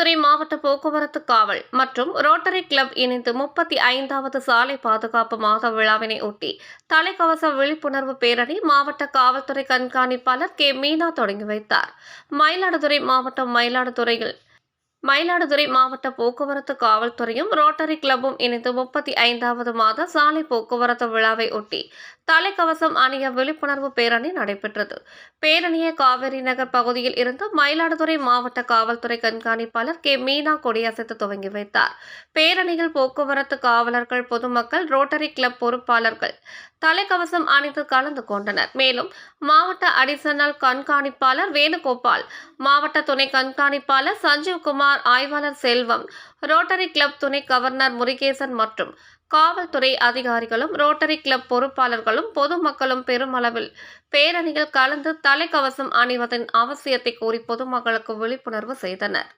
திருச்செந்தூரை மாவட்ட போக்குவரத்து காவல் மற்றும் ரோட்டரி கிளப் இணைந்து முப்பத்தி ஐந்தாவது சாலை பாதுகாப்பு மாத விழாவினை ஒட்டி தலைக்கவச விழிப்புணர்வு பேரணி மாவட்ட காவல்துறை கண்காணிப்பாளர் கே மீனா தொடங்கி வைத்தார். மயிலாடுதுறை மாவட்டம் மயிலாடுதுறையில் மயிலாடுதுறை மாவட்ட போக்குவரத்து காவல்துறையும் ரோட்டரி கிளப்பும் இணைந்து முப்பத்தி ஐந்தாவது மாத சாலை போக்குவரத்து விழாவை ஒட்டி தலைக்கவசம் அணிய விழிப்புணர்வு பேரணி நடைபெற்றது. பேரணியை காவிரி நகர் பகுதியில் இருந்து மயிலாடுதுறை மாவட்ட காவல்துறை கண்காணிப்பாளர் கே. மீனா கொடியசைத்து துவங்கி வைத்தார். பேரணியில் போக்குவரத்து காவலர்கள் பொதுமக்கள் ரோட்டரி கிளப் பொறுப்பாளர்கள் தலைக்கவசம் அணிந்து கலந்து கொண்டனர். மேலும் மாவட்ட அடிஷனல் கண்காணிப்பாளர் வேணுகோபால் மாவட்ட துணை கண்காணிப்பாளர் சஞ்சீவ்குமார் ஆய்வாளர் செல்வம் ரோட்டரி கிளப் துணை கவர்னர் முருகேசன் மற்றும் காவல்துறை அதிகாரிகளும் ரோட்டரி கிளப் பொறுப்பாளர்களும் பொதுமக்களும் பெருமளவில் பேரணியில் கலந்து தலைக்கவசம் அணிவதன் அவசியத்தை கூறி பொதுமக்களுக்கு விழிப்புணர்வு செய்தனர்.